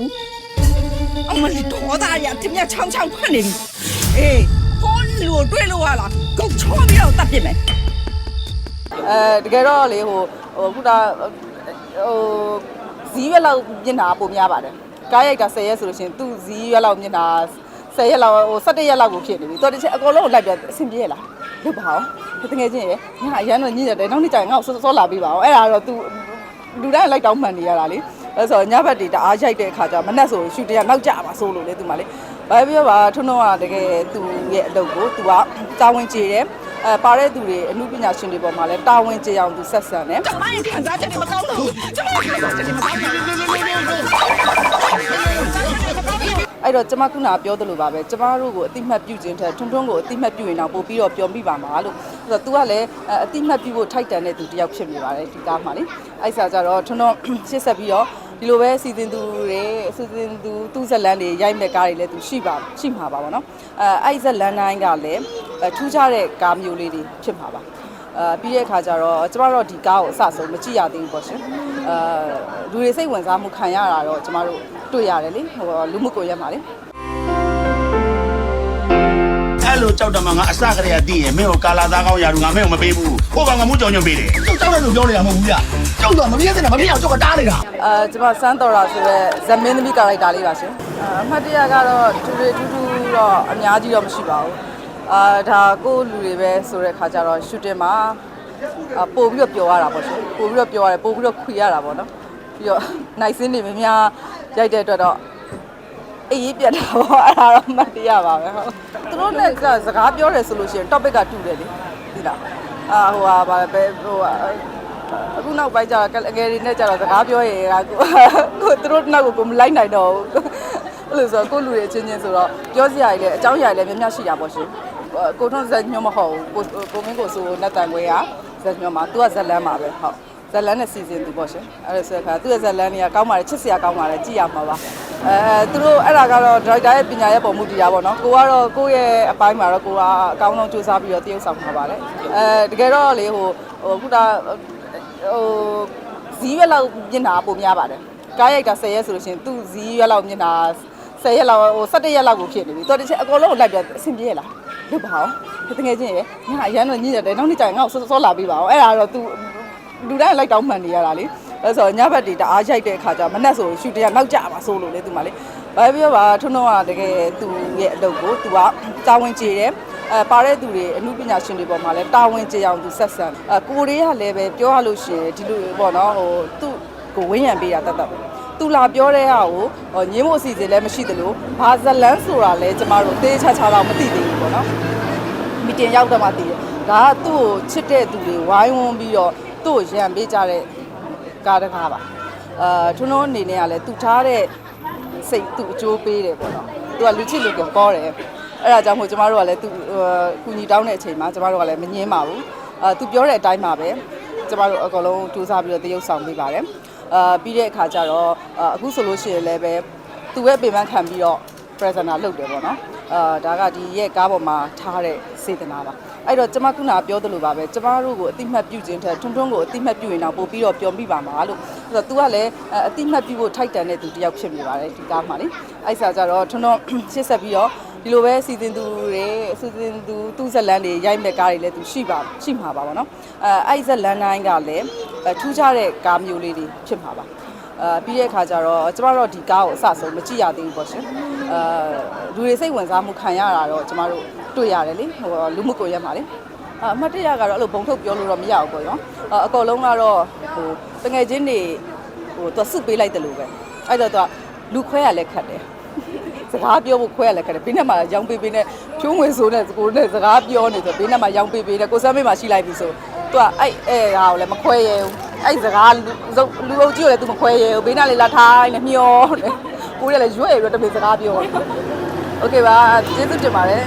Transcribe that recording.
ဘူးအမလီတော်သားရတမချောင်းချောင်းဖွင့်နေပြီအေးဟိုလူကိုတွေ့လို့ရလားကုတ်ချောပြီးတော့တတ်ပြစ်မယ်အဲတကယ်တော့လေဟိုဟိုခုနဟိုဇီးရွက်လောက်မျက်နှာပုံများပါတယ်ကားရိုက်တာ10ရက်ဆိုလို့ရှိရင်သူ့ဇီးရွက်လောက်မျက်နှာ10ရက်လောက်ဟို17ရက်လောက်ကိုဖြစ်နေပြီတော်တချင်အကုန်လုံးကိုလိုက်ပြအဆင်ပြေလားလုပ်ပါအောင်တကယ်ချင်းရငါအရန်တော့ညစ်ရတယ်နောက်နေ့ကျရင်ငါ့ကိုစောလာပေးပါအောင်အဲ့ဒါတော့ तू လူတိုင်းလိုက်တောင်းမှန်နေရတာလေ အဲ့ဆိုညဘက်တွေတအားရိုက်တဲ့အခါကျမနက်ဆိုရှူတင်ကနောက်ကျပါဆိုလို့လေသူမလေးဘာပြောပါထွန်းထွန်းကတကယ်သူရဲ့အလုပ်ကိုသူကတာဝန်ကျေတယ်အဲပါတဲ့သူတွေအမှုပညာရှင်တွေပေါ်မှာလဲတာဝန်ကျေအောင်သူဆက်ဆံတယ်ကျမရဲ့ခံစားချက်တွေမကောင်းတော့ကျမရဲ့ခံစားချက်တွေမကောင်းတော့အဲ့တော့ကျမခုနပြောသလိုပါပဲကျမတို့ကိုအတိမတ်ပြုခြင်းထက်ထွန်းထွန်းကိုအတိမတ်ပြုရင်တော့ပို့ပြီးတော့ပြောမိပါမှာလို့ဆိုတော့ तू ကလည်းအတိမတ်ပြုဖို့ထိုက်တန်တဲ့သူတစ်ယောက်ဖြစ်နေပါတယ်ဒီကားမှာလေအဲ့စားကြတော့ထွန်းထွန်းရှစ်ဆက်ပြီးတော့ ဒီလိုပဲစီစဉ်သူတွေစီစဉ်သူသူ့ဇက်လန်းတွေရိုက်မဲ့ကားတွေလည်းသူရှိပါရှိမှာပါဗောနော်အဲအဲ့ဇက်လန်းတိုင်းကလည်းထူးခြားတဲ့ကားမျိုးလေးတွေဖြစ်မှာပါအဲပြီးတဲ့အခါကျတော့ကျမတို့ဒီကားကိုအစဆုံးမကြည့်ရသေးဘူးပေါ့ရှင်အဲလူတွေစိတ်ဝင်စားမှုခံရတာတော့ကျမတို့တွေ့ရတယ်လေဟိုလူမှုကွန်ရက်မှာလေ အဲ့လိုကြောက်တယ်မှာငါအစကတည်းကတည်ရင်မင်းကိုကာလာသားကောင်းရာလူငါမင်းကိုမပေးဘူးကိုကောင်ကမှုကြောင်ညွန့်ပေးတယ်ကျောက်ကြောက်တယ်လို့ပြောနေတာမဟုတ်ဘူးဗျကျောက်တော့မပြည့်တဲ့မပြည့်အောင်ကျောက်ကတားနေတာအဲကျွန်မစမ်းတော်ရာဆိုတဲ့ဇမင်းသမီးကာရိုက်တာလေးပါရှင်အအမှတ်တရကတော့တူတူတူတူတော့အများကြီးတော့မရှိပါဘူးအာဒါကိုယ့်လူတွေပဲဆိုတဲ့ခါကျတော့ရှူတင်မှာအပို့ပြီးတော့ပျော်ရတာပေါ့ရှင်ပို့ပြီးတော့ပျော်ရတယ်ပို့ပြီးတော့ခွေရတာပေါ့နော်ပြီးတော့နိုင်စင်းတွေမများရိုက်တဲ့အတွက်တော့ အေးရေးပြတ်တာပေါ့အဲ့ဒါတော့အမှတ်တရပါပဲဟုတ်သူတို့နဲ့ကစကားပြောတယ်ဆိုလို့ရှိရင် topic ကတူတယ်လေဒီလားအာဟိုဟာဗာပဲဟိုဟာအခုနောက်ပိုင်းကျတော့ငယ်တွေနဲ့ကျတော့စကားပြောရတာကိုကိုသူတို့နောက်ကိုကိုမလိုက်နိုင်တော့ဘူးအဲ့လိုဆိုတော့ကိုလူတွေအချင်းချင်းဆိုတော့ပြောစရာကြီးလည်းအကြောင်းအရာကြီးလည်းများများရှိတာပေါ့ရှင်ကိုထွန်းဇက်ညွှန်းမဟုတ်ဘူးကိုကိုမင်းကိုဆိုလက်တန်ခွဲကဇက်ညွှန်းမှာသူကဇက်လန်းမှာပဲဟုတ်ဇက်လန်းနဲ့စီစဉ်သူပေါ့ရှင်အဲ့ဒါဆိုတဲ့အခါသူ့ရဲ့ဇက်လန်းတွေကကောင်းပါတယ်ချစ်စရာကောင်းပါတယ်ကြည့်ရမှာပါ အဲသူတို့အဲ့ဒါကတော့ဒရိုက်တာရဲ့ပညာရဲ့ပုံမှုတရားပေါ့နော်ကိုကတော့ကိုယ့်ရဲ့အပိုင်းမှာတော့ကိုကအကောင်းဆုံးစူးစမ်းပြီးတော့တရုပ်ဆောင်မှာပါလေအဲတကယ်တော့လေဟိုဟိုခုနဟိုဇီးရွက်လောက်မျက်နှာပုံများပါတယ်ကားရိုက်တာ10ရက်ဆိုလို့ရှိရင်သူ့ဇီးရွက်လောက်မျက်နှာ10ရက်လောက်ဟို17ရက်လောက်ကိုဖြစ်နေပြီတော်တချင်အကုန်လုံးကိုလိုက်ပြအဆင်ပြေလားလုပ်ပါအောင်တကယ်ချင်းရငါအရန်တော့ညစ်ရတယ်နောက်နေ့ကျရင်ငါ့ကိုစောစောလာပေးပါအောင်အဲ့ဒါတော့ तू လူတိုင်းလိုက်တောင်းမှန်နေရတာလေ အဲ့ဆိုညဘက်တွေတအားရိုက်တဲ့အခါကျမနက်ဆိုရှူတင်ကနောက်ကျပါဆိုလို့လေသူမလေးဘာပြောပါထွန်းထွန်းကတကယ်သူရဲ့အလုပ်ကို तू ကတာဝန်ကျေတယ်အဲပါတဲ့သူတွေအမှုပညာရှင်တွေပေါ်မှာလဲတာဝန်ကျေအောင်သူဆက်ဆံအဲကိုရီးယားလည်းပဲပြောရလို့ရှိရင်ဒီလိုပေါ့နော်ဟိုသူ့ကိုဝင်းရံပေးတာတတ်တတ်ပဲသူလာပြောတဲ့ဟာကိုဟိုညင်းမို့အစီအစဉ်လည်းမရှိသလိုဘာဇလန်းဆိုတာလဲကျမတို့သေးချာချာတော့မသိသေးဘူးပေါ့နော်မီတင်ရောက်တော့မှသိတယ်ဒါကသူ့ကိုချစ်တဲ့သူတွေဝိုင်းဝန်းပြီးတော့သူ့ကိုရံပေးကြတဲ့ ကားတကားပါအာထွန်းထွန်းအနေနဲ့ကလည်းသူထားတဲ့စိတ်သူ့အကျိုးပေးတယ်ပေါ့နော်သူကလူချစ်လူကကောတယ်အဲ့ဒါကြောင့်မို့ကျမတို့ကလည်းသူကူညီတောင်းတဲ့အချိန်မှာကျမတို့ကလည်းမငင်းပါဘူးအာသူပြောတဲ့အတိုင်းပါပဲကျမတို့အကုန်လုံးစူးစမ်းပြီးတော့တရုပ်ဆောင်ပေးပါတယ်အာပြီးတဲ့အခါကျတော့အာအခုဆိုလို့ရှိရင်လည်းပဲသူရဲ့ပေမန်းခံပြီးတော့ presenter လုပ်တယ်ပေါ့နော်အာဒါကဒီရဲ့ကားပေါ်မှာထားတဲ့စေတနာပါ အဲ့တော့ကျမခုနပြောသလိုပါပဲကျမတို့ကိုအတိမတ်ပြုခြင်းထက်ထွန်းထွန်းကိုအတိမတ်ပြုရင်တော့ပို့ပြီးတော့ပြောမိပါမှာလို့ဆိုတော့ तू ကလည်းအတိမတ်ပြုဖို့ထိုက်တန်တဲ့သူတစ်ယောက်ဖြစ်နေပါတယ်ဒီကားမှာလေအဲ့စားကြတော့ထွန်းထွန်းရှစ်ဆက်ပြီးတော့ဒီလိုပဲစီစဉ်သူတွေစီစဉ်သူသူ့ဇက်လန်းတွေရိုက်မဲ့ကားတွေလည်းသူရှိပါရှိမှာပါဗောနော်အဲအဲ့ဇက်လန်းတိုင်းကလည်းထူးခြားတဲ့ကားမျိုးလေးတွေဖြစ်မှာပါ အာပြီးတဲ့အခါကျတော့ကျမတို့ဒီကားကိုအစဆုံးမကြည့်ရသေးဘူးပေါ့ရှင်အာလူတွေစိတ်ဝင်စားမှုခံရတာတော့ကျမတို့တွေ့ရတယ်လေဟိုလူမှုကွန်ရက်မှာလေအာအမှတ်တရကတော့အဲ့လိုဘုံထုတ်ပြောလို့တော့မရဘူးပေါ့နော်အာအကောလုံးကတော့ဟိုတငယ်ချင်းတွေဟိုသူစုပေးလိုက်တယ်လို့ပဲအဲ့တော့သူကလူခွဲရလဲခတ်တယ်စကားပြောဖို့ခွဲရလဲခတ်တယ်ဘေးနဲ့မှာရောင်ပေးပေးနဲ့ဖြိုးငွေဆိုးနဲ့ကိုနဲ့စကားပြောနေဆိုဘေးနဲ့မှာရောင်ပေးပေးနဲ့ကိုစမ်းမေးမှာရှိလိုက်ပြီဆိုသူကအဲ့အဲ့ဟာကိုလည်းမခွဲရဘူး အဲ့စကားလူလူအုပ်ကြီးကိုလည်းသူမခွဲရဘူးဘေးနဲ့လေလာထိုင်းနဲ့မျောတယ်ကိုရလည်းရွဲ့ပြီးတော့တမင်စကားပြောတယ်โอเคပါကျေးဇူးတင်ပါတယ်